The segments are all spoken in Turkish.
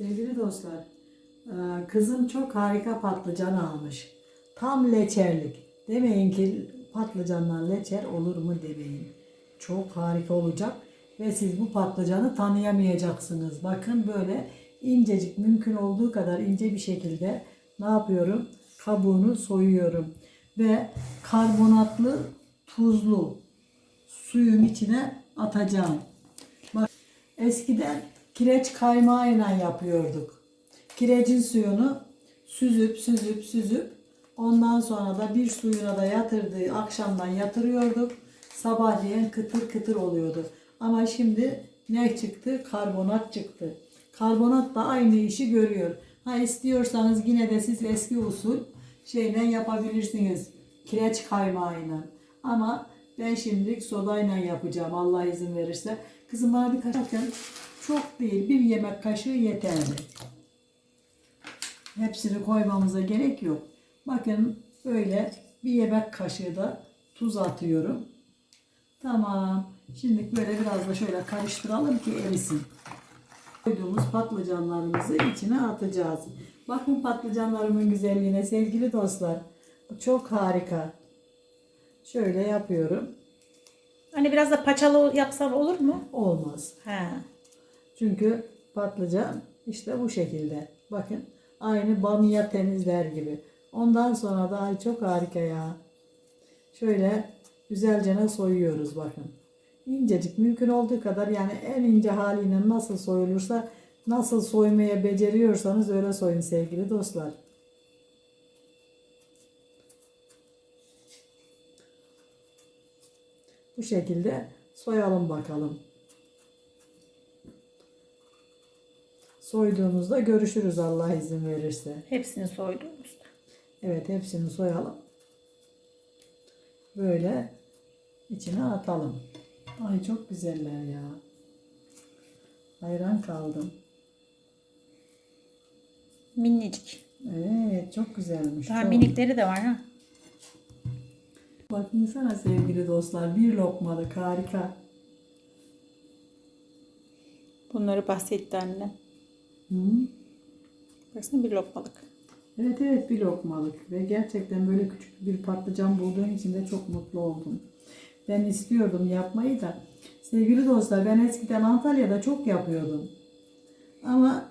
Sevgili dostlar, e, kızım çok harika patlıcan almış. Tam leçerlik. Demeyin ki patlıcandan leçer olur mu demeyin. Çok harika olacak ve siz bu patlıcanı tanıyamayacaksınız. Bakın böyle incecik mümkün olduğu kadar ince bir şekilde ne yapıyorum? Kabuğunu soyuyorum ve karbonatlı tuzlu suyun içine atacağım. Bak eskiden kireç kaymağıyla yapıyorduk. Kirecin suyunu süzüp süzüp süzüp ondan sonra da bir suyuna da yatırdığı akşamdan yatırıyorduk. Sabahleyin kıtır kıtır oluyordu. Ama şimdi ne çıktı? Karbonat çıktı. Karbonat da aynı işi görüyor. Ha istiyorsanız yine de siz eski usul şeyle yapabilirsiniz. Kireç kaymağıyla. Ama ben şimdilik sodayla yapacağım Allah izin verirse. Kızım bana kaşık bakın. Çok değil bir yemek kaşığı yeterli. Hepsini koymamıza gerek yok. Bakın böyle bir yemek kaşığı da tuz atıyorum. Tamam. Şimdi böyle biraz da şöyle karıştıralım ki erisin. Koyduğumuz patlıcanlarımızı içine atacağız. Bakın patlıcanlarımın güzelliğine sevgili dostlar. Çok harika. Şöyle yapıyorum. Hani biraz da paçalı yapsam olur mu? Olmaz. He. Çünkü patlıcan işte bu şekilde. Bakın aynı bamya temizler gibi. Ondan sonra da ay çok harika ya. Şöyle güzelce soyuyoruz bakın. İncecik mümkün olduğu kadar yani en ince haliyle nasıl soyulursa nasıl soymaya beceriyorsanız öyle soyun sevgili dostlar. Bu şekilde soyalım bakalım. Soyduğumuzda görüşürüz Allah izin verirse. Hepsini soyduğumuzda. Evet hepsini soyalım. Böyle içine atalım. Ay çok güzeller ya. Hayran kaldım. Minicik. Evet çok güzelmiş. Daha çok. minikleri de var ha. Bakın sana sevgili dostlar bir lokmalık harika. Bunları bahsetti annem. Hı? Baksana bir lokmalık. Evet evet bir lokmalık ve gerçekten böyle küçük bir patlıcan bulduğum için de çok mutlu oldum. Ben istiyordum yapmayı da. Sevgili dostlar ben eskiden Antalya'da çok yapıyordum. Ama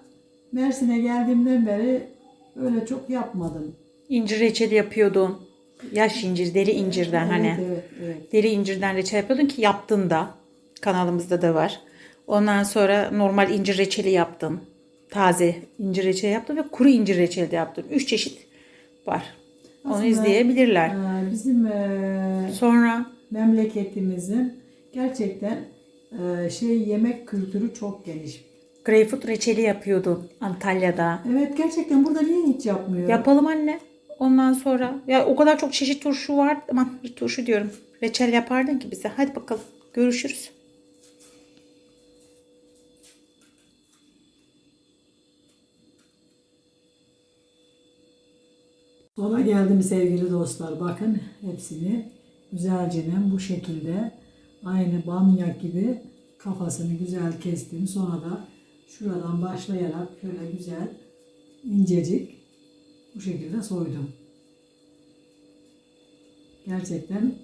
Mersin'e geldiğimden beri öyle çok yapmadım. İncir reçeli yapıyordun. Yaş incir, deri incirden hani. Evet evet evet. Deri incirden reçel yapıyordun ki yaptın da. Kanalımızda da var. Ondan sonra normal incir reçeli yaptın. Taze incir reçeli yaptın ve kuru incir reçeli de yaptın. Üç çeşit var. Onu Aslında, izleyebilirler. Ee, Bizim e, Sonra memleketimizin gerçekten e, şey yemek kültürü çok geniş. greyfurt reçeli yapıyordun Antalya'da. Evet gerçekten burada niye hiç yapmıyor? Yapalım anne. Ondan sonra ya o kadar çok çeşit turşu var. Aman turşu diyorum. Reçel yapardın ki bize. Hadi bakalım. Görüşürüz. Sonra geldim sevgili dostlar. Bakın hepsini güzelce bu şekilde aynı bamya gibi kafasını güzel kestim. Sonra da şuradan başlayarak şöyle güzel incecik bu şekilde soydum. Gerçekten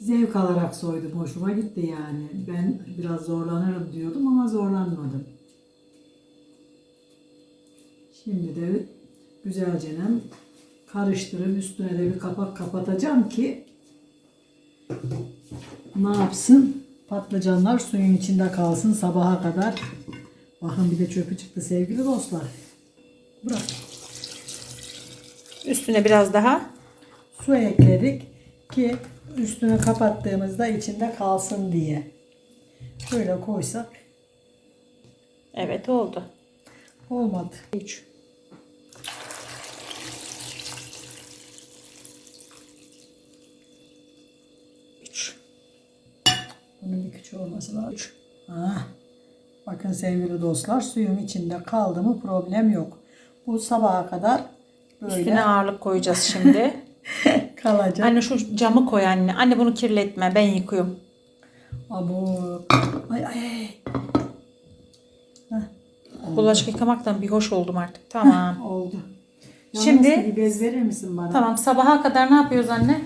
zevk alarak soydum. Hoşuma gitti yani. Ben biraz zorlanırım diyordum ama zorlanmadım. Şimdi de güzelce karıştırıp üstüne de bir kapak kapatacağım ki ne yapsın? Patlıcanlar suyun içinde kalsın sabaha kadar. Bakın bir de çöpü çıktı sevgili dostlar. Bırak. Üstüne biraz daha Su ekledik ki üstünü kapattığımızda içinde kalsın diye. Şöyle koysak evet oldu. olmadı. 3 3 Bunun bir küçüğü olması lazım. Ah. Bakın sevgili dostlar suyun içinde kaldı mı problem yok. Bu sabaha kadar böyle Üstüne ağırlık koyacağız şimdi. kalacak. anne şu camı koy anne. Anne bunu kirletme. Ben yıkıyorum. Abo. Ay ay ay. Heh. Bulaşık yıkamaktan bir hoş oldum artık. Tamam. Oldu. Şimdi- bir bez verir misin bana? tamam sabaha kadar ne yapıyoruz anne?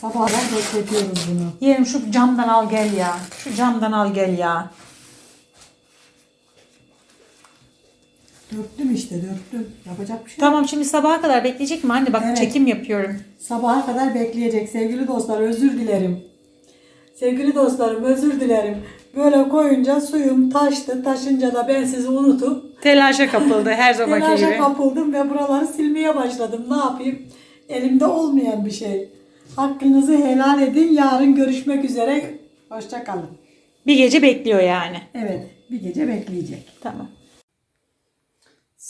Sabahdan bekletiyoruz bunu. Yeğenim şu camdan al gel ya. Şu camdan al gel ya. Döktüm işte döktüm. Yapacak bir şey yok. Tamam şimdi sabaha kadar bekleyecek mi anne? Bak Evet. çekim yapıyorum. Sabaha kadar bekleyecek sevgili dostlar özür dilerim. Sevgili dostlarım özür dilerim. Böyle koyunca suyum taştı. Taşınca da ben sizi unutup Telaşa kapıldı her zamanki telaşa gibi. kapıldım ve buraları silmeye başladım. Ne yapayım? Elimde olmayan bir şey. Hakkınızı helal edin. Yarın görüşmek üzere. Hoşça kalın. Bir gece bekliyor yani. Evet, bir gece bekleyecek. Tamam.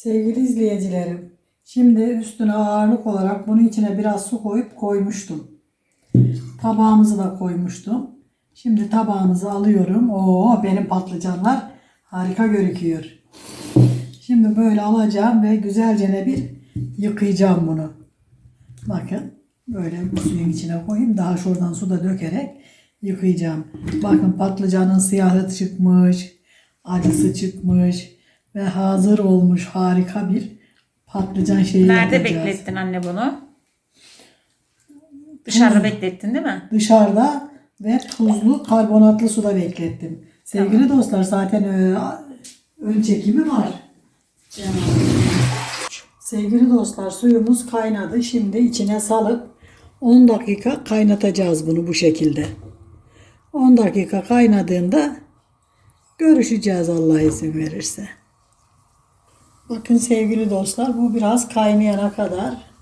Sevgili izleyicilerim, şimdi üstüne ağırlık olarak bunun içine biraz su koyup koymuştum. Tabağımızı da koymuştum. Şimdi tabağımızı alıyorum. Oo benim patlıcanlar harika gözüküyor. Şimdi böyle alacağım ve güzelce ne bir yıkayacağım bunu. Bakın böyle bu suyun içine koyayım. Daha şuradan su da dökerek yıkayacağım. Bakın patlıcanın siyahı çıkmış, acısı çıkmış ve hazır olmuş harika bir patlıcan şeyi Nerede yapacağız. beklettin anne bunu? Dışarıda beklettin değil mi? Dışarıda ve tuzlu karbonatlı suda beklettim. Sevgili dostlar zaten e, ön çekimi var. Sevgili dostlar suyumuz kaynadı. Şimdi içine salıp 10 dakika kaynatacağız bunu bu şekilde. 10 dakika kaynadığında görüşeceğiz Allah izin verirse. Bakın sevgili dostlar bu biraz kaynayana kadar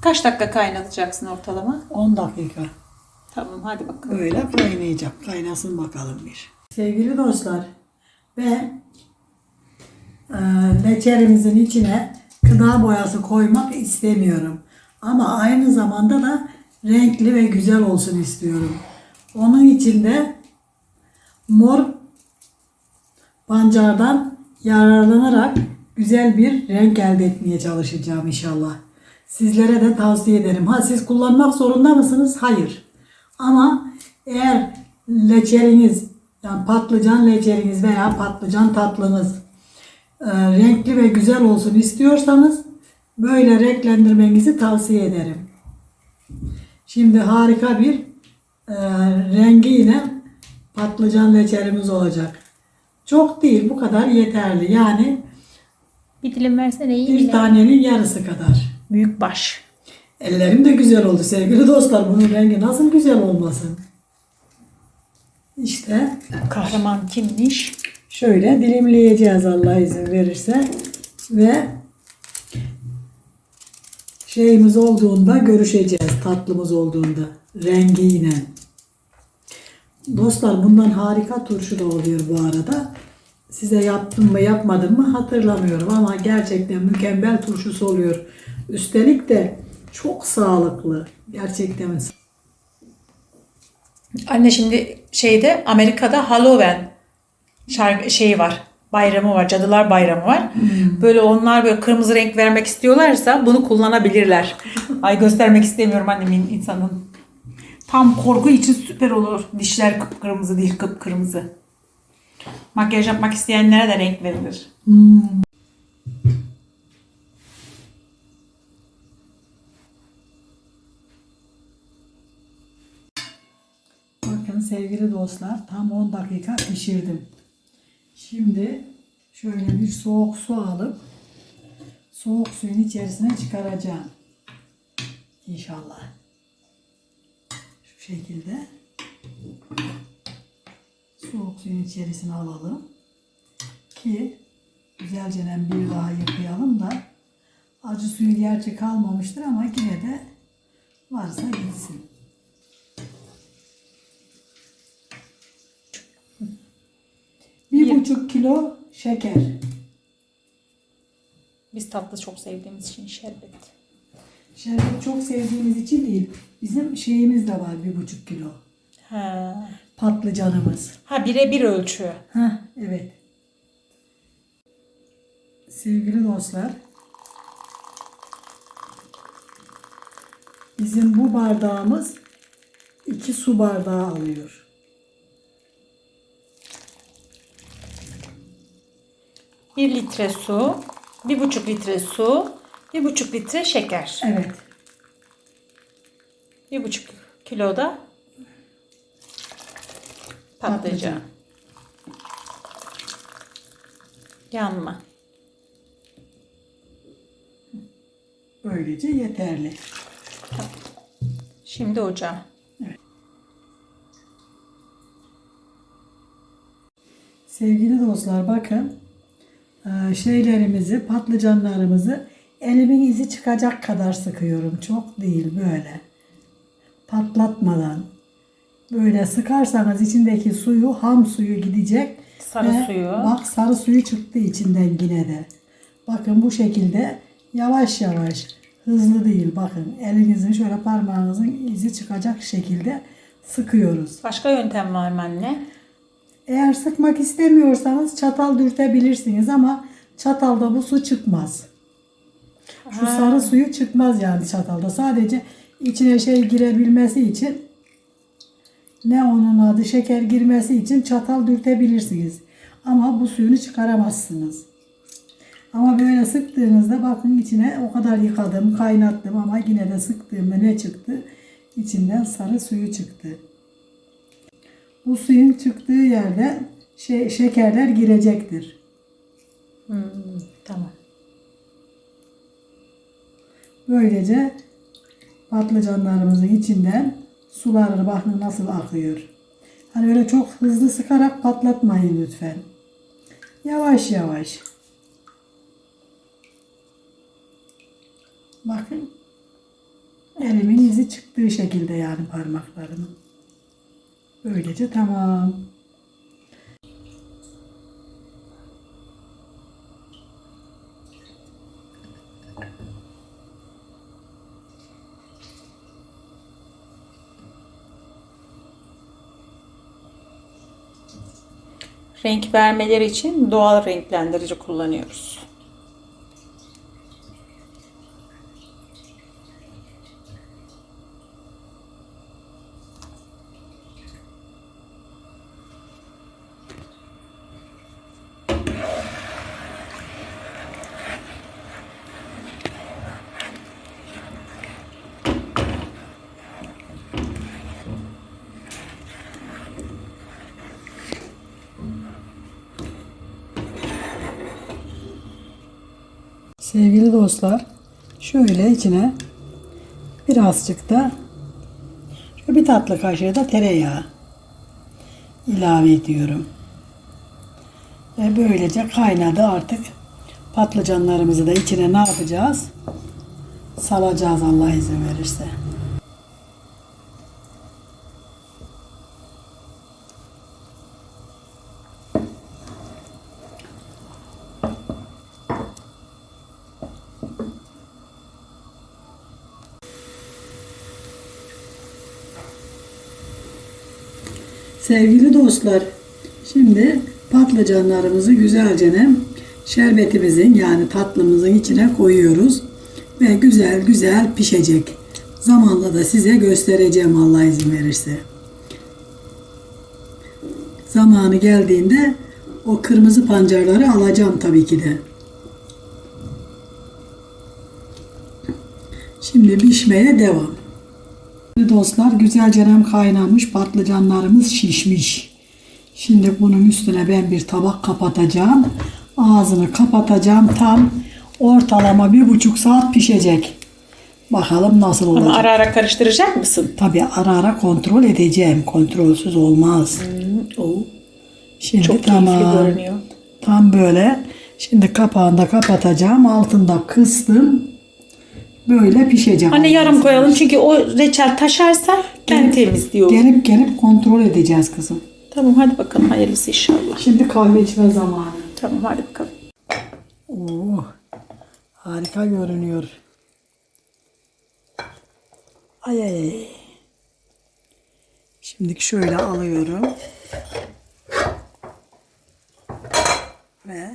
Kaç dakika kaynatacaksın ortalama? 10 dakika. Tamam hadi bakalım. Öyle kaynayacak. Kaynasın bakalım bir. Sevgili dostlar ben e, leçerimizin içine gıda boyası koymak istemiyorum. Ama aynı zamanda da renkli ve güzel olsun istiyorum. Onun için de mor pancardan yararlanarak güzel bir renk elde etmeye çalışacağım inşallah. Sizlere de tavsiye ederim. Ha siz kullanmak zorunda mısınız? Hayır. Ama eğer leçeriniz yani patlıcan leçeriniz veya patlıcan tatlınız e, renkli ve güzel olsun istiyorsanız böyle renklendirmenizi tavsiye ederim. Şimdi harika bir e, rengiyle patlıcan leçerimiz olacak. Çok değil bu kadar yeterli. Yani Bir dilim versene iyi bir tanenin yarısı kadar. Büyük baş. Ellerim de güzel oldu sevgili dostlar. Bunun rengi nasıl güzel olmasın? İşte Kahraman kimmiş? şöyle dilimleyeceğiz Allah izin verirse ve şeyimiz olduğunda görüşeceğiz tatlımız olduğunda rengiyle. Dostlar bundan harika turşu da oluyor bu arada. Size yaptım mı yapmadım mı hatırlamıyorum ama gerçekten mükemmel turşusu oluyor. Üstelik de çok sağlıklı. Gerçekten Anne şimdi şeyde Amerika'da Halloween şarkı şeyi var. Bayramı var. Cadılar Bayramı var. Böyle onlar böyle kırmızı renk vermek istiyorlarsa bunu kullanabilirler. Ay göstermek istemiyorum annemin insanın. Tam korku için süper olur. Dişler kıpkırmızı değil kıpkırmızı. Makyaj yapmak isteyenlere de renk verilir. Bakın sevgili dostlar tam 10 dakika pişirdim. Şimdi şöyle bir soğuk su alıp soğuk suyun içerisine çıkaracağım. İnşallah. Şekilde soğuk suyun içerisine alalım ki güzelce bir daha yıkayalım da acı suyu gerçi kalmamıştır ama yine de varsa gitsin. Bir buçuk kilo şeker. Biz tatlı çok sevdiğimiz için şerbet. Şerbet çok sevdiğimiz için değil. Bizim şeyimiz de var bir buçuk kilo. Ha, Patlıcanımız. ha bire bir ölçü. Heh, evet. Sevgili dostlar. Bizim bu bardağımız iki su bardağı alıyor. 1 litre su, 1,5 litre su, 1,5 litre şeker. Evet. 1,5 kilo da patlıcan. Yanma. Böylece yeterli. Şimdi ocağa. Sevgili dostlar bakın e, şeylerimizi patlıcanlarımızı elimin izi çıkacak kadar sıkıyorum. Çok değil böyle. Patlatmadan. Böyle sıkarsanız içindeki suyu ham suyu gidecek. Sarı Ve suyu. Bak sarı suyu çıktı içinden yine de. Bakın bu şekilde yavaş yavaş hızlı değil bakın elinizin şöyle parmağınızın izi çıkacak şekilde sıkıyoruz. Başka yöntem var mı anne? Eğer sıkmak istemiyorsanız çatal dürtebilirsiniz ama çatalda bu su çıkmaz. Şu sarı suyu çıkmaz yani çatalda. Sadece içine şey girebilmesi için ne onun adı şeker girmesi için çatal dürtebilirsiniz. Ama bu suyunu çıkaramazsınız. Ama böyle sıktığınızda bakın içine o kadar yıkadım, kaynattım ama yine de sıktığımda ne çıktı? İçinden sarı suyu çıktı. Bu suyun çıktığı yerde şey, şekerler girecektir. Hmm, tamam. Böylece patlıcanlarımızın içinden suları bakın nasıl akıyor. Hani öyle çok hızlı sıkarak patlatmayın lütfen. Yavaş yavaş. Bakın. Elimin izi çıktığı şekilde yani parmaklarımın. Böylece tamam. Renk vermeleri için doğal renklendirici kullanıyoruz. Sevgili dostlar, şöyle içine birazcık da bir tatlı kaşığı da tereyağı ilave ediyorum. Ve böylece kaynadı artık. Patlıcanlarımızı da içine ne yapacağız? Salacağız Allah izin verirse. Sevgili dostlar, şimdi patlıcanlarımızı güzelce şerbetimizin yani tatlımızın içine koyuyoruz ve güzel güzel pişecek. Zamanla da size göstereceğim Allah izin verirse. Zamanı geldiğinde o kırmızı pancarları alacağım tabii ki de. Şimdi pişmeye devam. Dostlar güzelce kaynamış patlıcanlarımız şişmiş. Şimdi bunun üstüne ben bir tabak kapatacağım. Ağzını kapatacağım. Tam ortalama bir buçuk saat pişecek. Bakalım nasıl olacak. Ama ara ara karıştıracak mısın? Tabii ara ara kontrol edeceğim. Kontrolsüz olmaz. Şimdi Çok tamam. görünüyor. Tam böyle. Şimdi kapağını da kapatacağım. Altında kıstım. Böyle pişecek. Anne yarım koyalım çünkü o reçel taşarsa ben temizliyorum. Gelip gelip kontrol edeceğiz kızım. Tamam hadi bakalım hayırlısı inşallah. Şimdi kahve içme zamanı. Tamam hadi bakalım. Oo, harika görünüyor. Ay ay ay. Şimdi şöyle alıyorum. Ve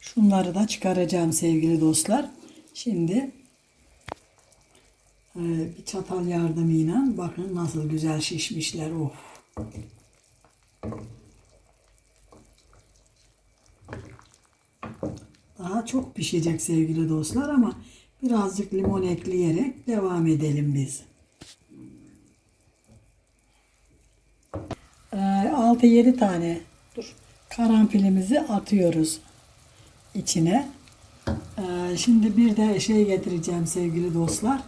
şunları da çıkaracağım sevgili dostlar. Şimdi e, bir çatal yardımıyla bakın nasıl güzel şişmişler. Of. Daha çok pişecek sevgili dostlar ama birazcık limon ekleyerek devam edelim biz. Ee, 6-7 tane Dur. karanfilimizi atıyoruz içine. Ee, şimdi bir de şey getireceğim sevgili dostlar.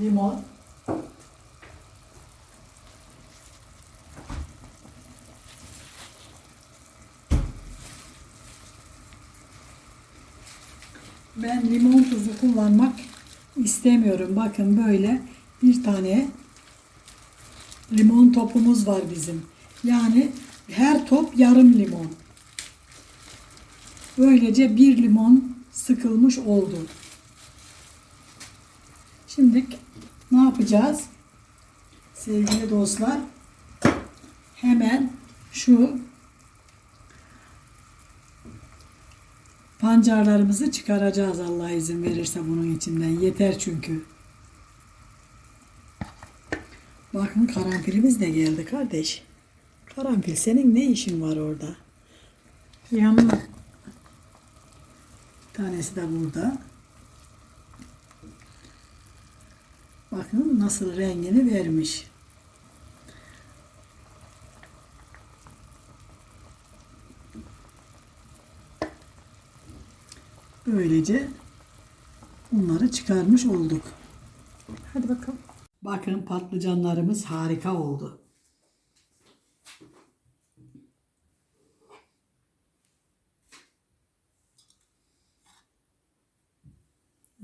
Limon. Ben limon tuzu kullanmak istemiyorum. Bakın böyle bir tane limon topumuz var bizim. Yani her top yarım limon. Böylece bir limon sıkılmış oldu. Şimdi ne yapacağız? Sevgili dostlar hemen şu pancarlarımızı çıkaracağız Allah izin verirse bunun içinden. Yeter çünkü. Bakın karanfilimiz de geldi kardeş. Karanfil senin ne işin var orada? Yanma. Tanesi de burada. Bakın nasıl rengini vermiş. Böylece bunları çıkarmış olduk. Hadi bakalım. Bakın patlıcanlarımız harika oldu.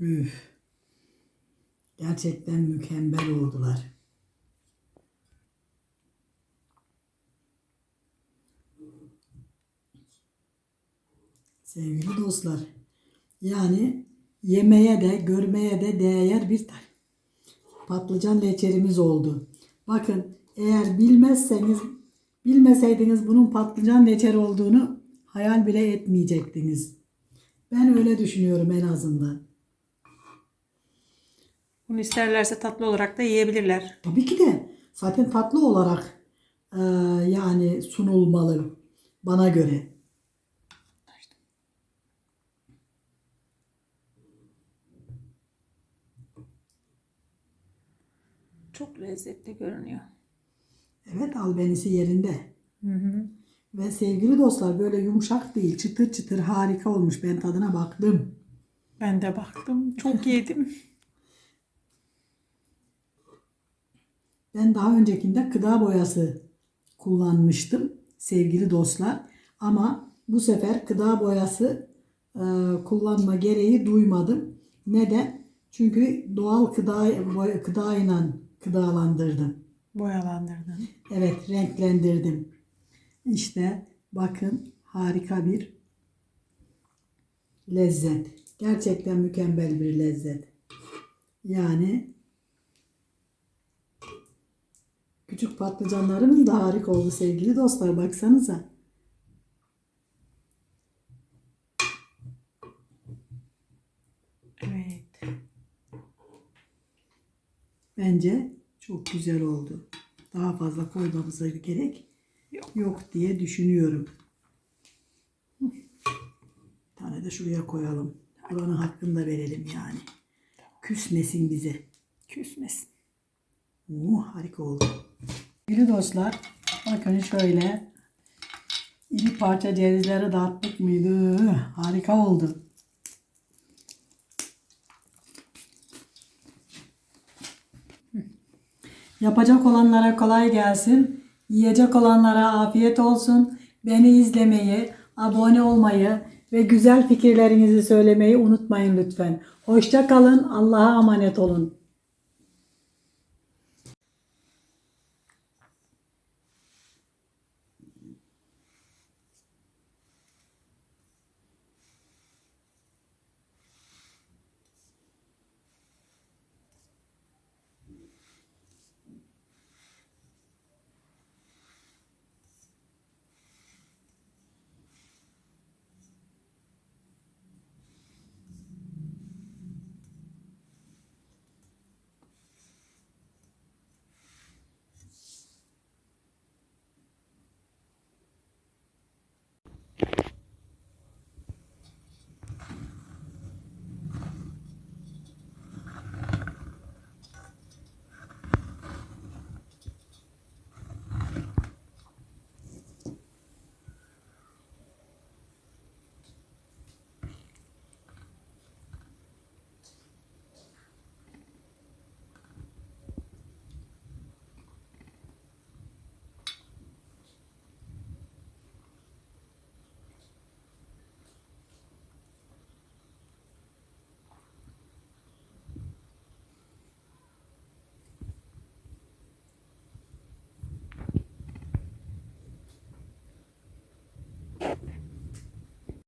Üf. Gerçekten mükemmel oldular. Sevgili dostlar, yani yemeye de görmeye de değer bir tar patlıcan leçerimiz oldu. Bakın eğer bilmezseniz bilmeseydiniz bunun patlıcan leçer olduğunu hayal bile etmeyecektiniz. Ben öyle düşünüyorum en azından. Bunu isterlerse tatlı olarak da yiyebilirler. Tabii ki de zaten tatlı olarak eee, yani sunulmalı bana göre. Çok lezzetli görünüyor. Evet albenisi yerinde. Ve sevgili dostlar böyle yumuşak değil çıtır çıtır harika olmuş. Ben tadına baktım. Ben de baktım. Çok yedim. Ben daha öncekinde gıda boyası kullanmıştım sevgili dostlar. Ama bu sefer gıda boyası e, kullanma gereği duymadım. Neden? Çünkü doğal gıda, boy- gıdayla gıdalandırdım. Boyalandırdın. Evet renklendirdim. İşte bakın harika bir lezzet. Gerçekten mükemmel bir lezzet. Yani küçük patlıcanlarımız da harika oldu sevgili dostlar. Baksanıza. Evet. Bence çok güzel oldu. Daha fazla koymamıza gerek Yok. yok diye düşünüyorum. Bir tane de şuraya koyalım. Buranın hakkını da verelim yani. Küsmesin bize. Küsmesin. Oo, harika oldu. Sevgili dostlar, bakın şöyle iri parça cevizleri dağıttık mıydı? Harika oldu. Yapacak olanlara kolay gelsin. Yiyecek olanlara afiyet olsun. Beni izlemeyi, abone olmayı ve güzel fikirlerinizi söylemeyi unutmayın lütfen. Hoşça kalın. Allah'a emanet olun.